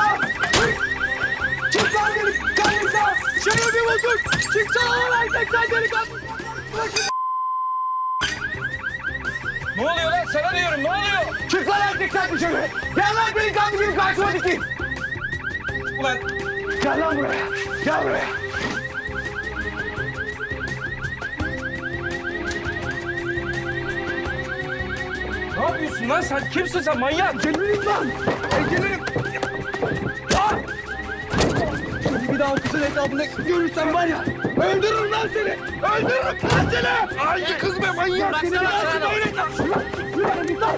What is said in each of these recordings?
lan! Çık lan delikanlı sen! Şerefi bulduk! Çıksana lan erkek sen! Ne oluyor lan? Sana diyorum ne oluyor? Çık lan erkek sen dışarı! Gel lan delikanlı benim karşıma dikin! Ulan! Gel lan buraya! Gel buraya! Ne yapıyorsun lan sen? Kimsin sen manyak? Gelirim lan. E, gelirim daha kızın etrafında görürsem var ya öldürürüm lan seni. Öldürürüm lan seni. Hangi kız be manyak? Seni Bıraksana öyle. Yürü git lan.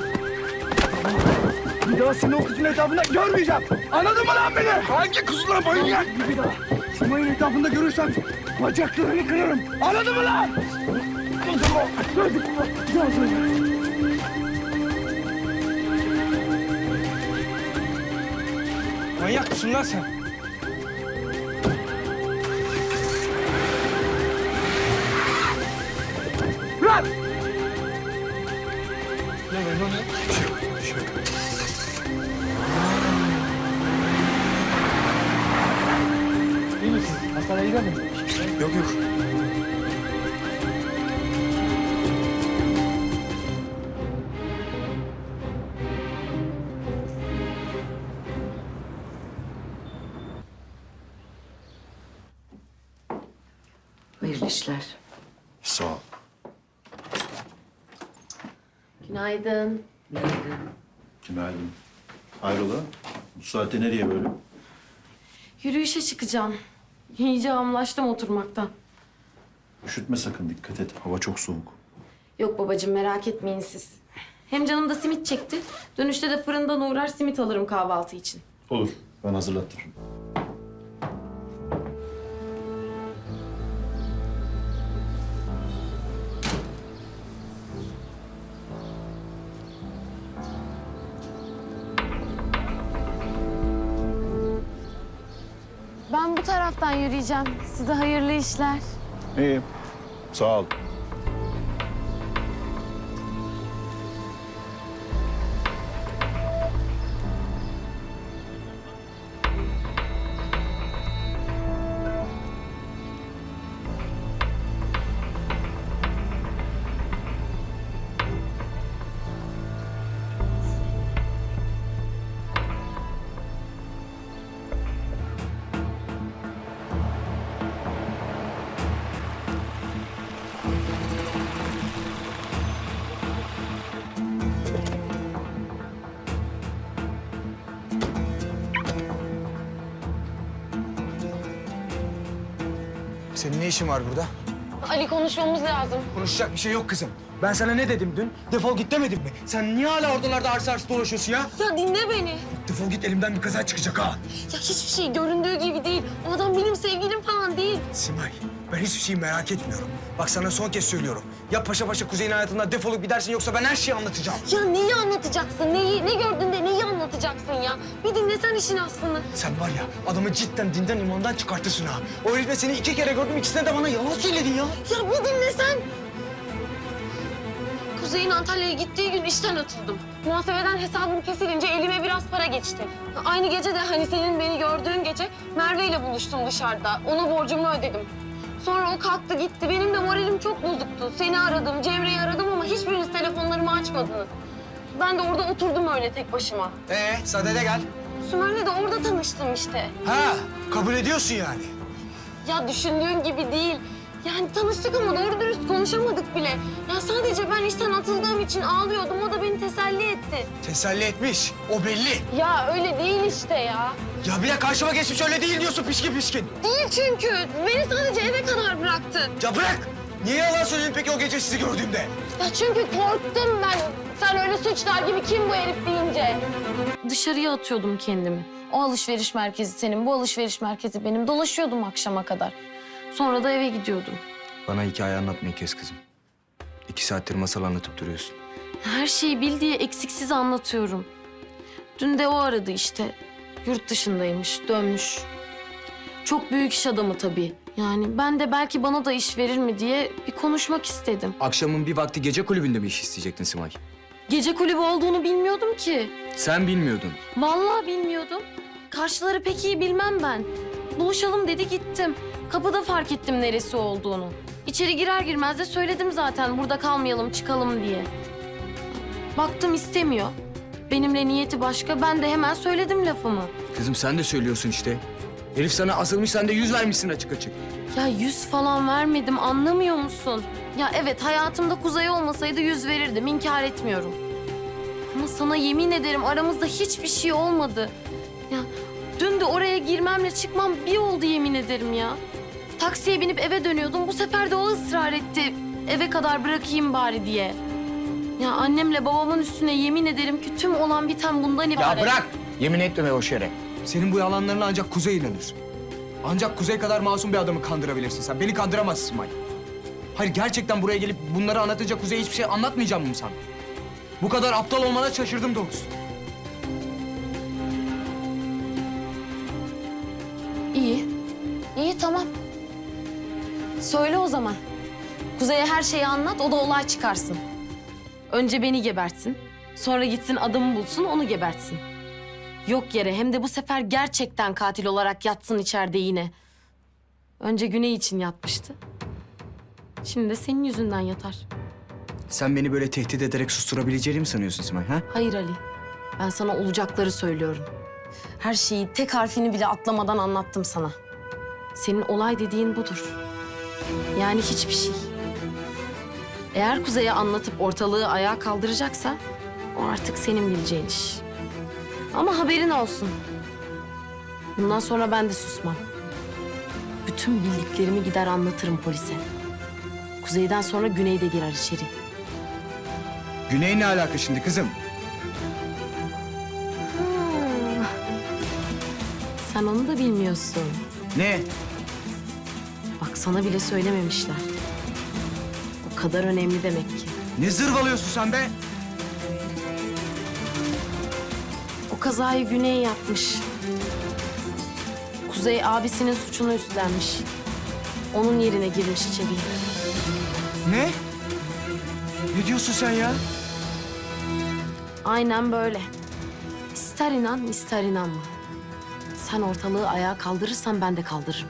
Bir daha seni o kızın etrafında görmeyeceğim. Anladın mı lan beni? Hangi kız lan manyak? Bir daha Simay'ın etrafında görürsem bacaklarını kırarım. Anladın mı lan? Manyak mısın lan sen? Yok. Hayırlı işler. Sağ ol. Günaydın. Günaydın. Günaydın. Hayrola? Bu saatte nereye böyle? Yürüyüşe çıkacağım. İyice hamlaştım oturmaktan. Üşütme sakın dikkat et. Hava çok soğuk. Yok babacığım merak etmeyin siz. Hem canım da simit çekti. Dönüşte de fırından uğrar simit alırım kahvaltı için. Olur. Ben hazırlattırırım. Taraftan yürüyeceğim. Size hayırlı işler. İyi. Sağ ol. Senin ne işin var burada? Ali konuşmamız lazım. Konuşacak bir şey yok kızım. Ben sana ne dedim dün? Defol git demedim mi? Sen niye hala ortalarda arsa arsa dolaşıyorsun ya? Ya dinle beni. Defol git elimden bir kaza çıkacak ha. Ya hiçbir şey göründüğü gibi değil. O adam benim sevgilim falan değil. Simay, ben hiçbir şeyi merak etmiyorum. Bak sana son kez söylüyorum. Ya paşa paşa Kuzey'in hayatından defolup gidersin yoksa ben her şeyi anlatacağım. Ya neyi anlatacaksın? Neyi? Ne gördün de neyi anlatacaksın ya? Bir dinlesen işin aslını. Sen var ya adamı cidden dinden imandan çıkartırsın ha. O herifle seni iki kere gördüm ikisine de bana yalan söyledin ya. Ya bir dinlesen. Kuzey'in Antalya'ya gittiği gün işten atıldım. Muhasebeden hesabım kesilince elime biraz para geçti. Aynı gece de hani senin beni gördüğün gece Merve ile buluştum dışarıda. Ona borcumu ödedim. Sonra o kalktı gitti. Benim de moralim çok bozuktu. Seni aradım, Cemre'yi aradım ama hiçbiriniz telefonlarımı açmadınız. Ben de orada oturdum öyle tek başıma. Ee, sadede gel. Sümer'le de orada tanıştım işte. Ha, kabul ediyorsun yani. Ya düşündüğün gibi değil. Yani tanıştık ama doğru dürüst konuşamadık bile. Ya sadece ben işten atıldığım için ağlıyordum. O da beni teselli etti. Teselli etmiş, o belli. Ya öyle değil işte ya. Ya bir de karşıma geçmiş öyle değil diyorsun pişkin pişkin. Değil çünkü. Beni sadece eve kadar bıraktı. Ya bırak! Niye yalan söyledin peki o gece sizi gördüğümde? Ya çünkü korktum ben. Sen öyle suçlar gibi kim bu herif deyince. Dışarıya atıyordum kendimi. O alışveriş merkezi senin, bu alışveriş merkezi benim. Dolaşıyordum akşama kadar. Sonra da eve gidiyordum. Bana hikaye anlatmayı kes kızım. İki saattir masal anlatıp duruyorsun. Her şeyi bil diye eksiksiz anlatıyorum. Dün de o aradı işte. Yurt dışındaymış, dönmüş. Çok büyük iş adamı tabii. Yani ben de belki bana da iş verir mi diye bir konuşmak istedim. Akşamın bir vakti gece kulübünde mi iş isteyecektin Simay? Gece kulübü olduğunu bilmiyordum ki. Sen bilmiyordun. Vallahi bilmiyordum. Karşıları pek iyi bilmem ben. Buluşalım dedi gittim. Kapıda fark ettim neresi olduğunu. İçeri girer girmez de söyledim zaten burada kalmayalım çıkalım diye. Baktım istemiyor. Benimle niyeti başka. Ben de hemen söyledim lafımı. Kızım sen de söylüyorsun işte. Herif sana asılmış sen de yüz vermişsin açık açık. Ya yüz falan vermedim anlamıyor musun? Ya evet hayatımda Kuzey olmasaydı yüz verirdim inkar etmiyorum. Ama sana yemin ederim aramızda hiçbir şey olmadı. Ya dün de oraya girmemle çıkmam bir oldu yemin ederim ya. Taksiye binip eve dönüyordum. Bu sefer de o ısrar etti. Eve kadar bırakayım bari diye. Ya annemle babamın üstüne yemin ederim ki tüm olan biten bundan ibaret. Ya bırak! Yemin etme o şere. Senin bu yalanlarına ancak Kuzey inanır. Ancak Kuzey kadar masum bir adamı kandırabilirsin sen. Beni kandıramazsın İsmail. Hayır gerçekten buraya gelip bunları anlatınca Kuzey'e hiçbir şey anlatmayacağım mı sen? Bu kadar aptal olmana şaşırdım doğrusu. İyi. İyi tamam. Söyle o zaman. Kuzey'e her şeyi anlat, o da olay çıkarsın. Önce beni gebertsin. Sonra gitsin adamı bulsun, onu gebertsin. Yok yere hem de bu sefer gerçekten katil olarak yatsın içeride yine. Önce Güney için yatmıştı. Şimdi de senin yüzünden yatar. Sen beni böyle tehdit ederek susturabileceğini mi sanıyorsun İsmail ha? Hayır Ali. Ben sana olacakları söylüyorum. Her şeyi tek harfini bile atlamadan anlattım sana. Senin olay dediğin budur. Yani hiçbir şey. Eğer Kuzey'e anlatıp ortalığı ayağa kaldıracaksa o artık senin bileceğin iş. Ama haberin olsun. Bundan sonra ben de susmam. Bütün bildiklerimi gider anlatırım polise. Kuzey'den sonra Güney de girer içeri. Güney ne alaka şimdi kızım? Ha. Sen onu da bilmiyorsun. Ne? Bak sana bile söylememişler. O kadar önemli demek ki. Ne zırvalıyorsun sen be? Kazayı Güney yapmış. Kuzey abisinin suçunu üstlenmiş. Onun yerine girmiş içeriye. Ne? Ne diyorsun sen ya? Aynen böyle. İster inan ister inanma. Sen ortalığı ayağa kaldırırsan ben de kaldırırım.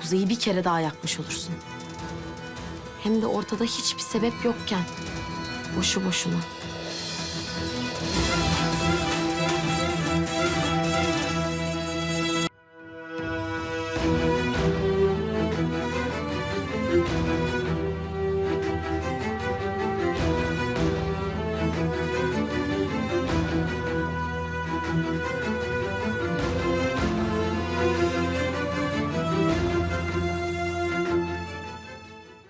Kuzey'i bir kere daha yakmış olursun. Hem de ortada hiçbir sebep yokken. Boşu boşuna.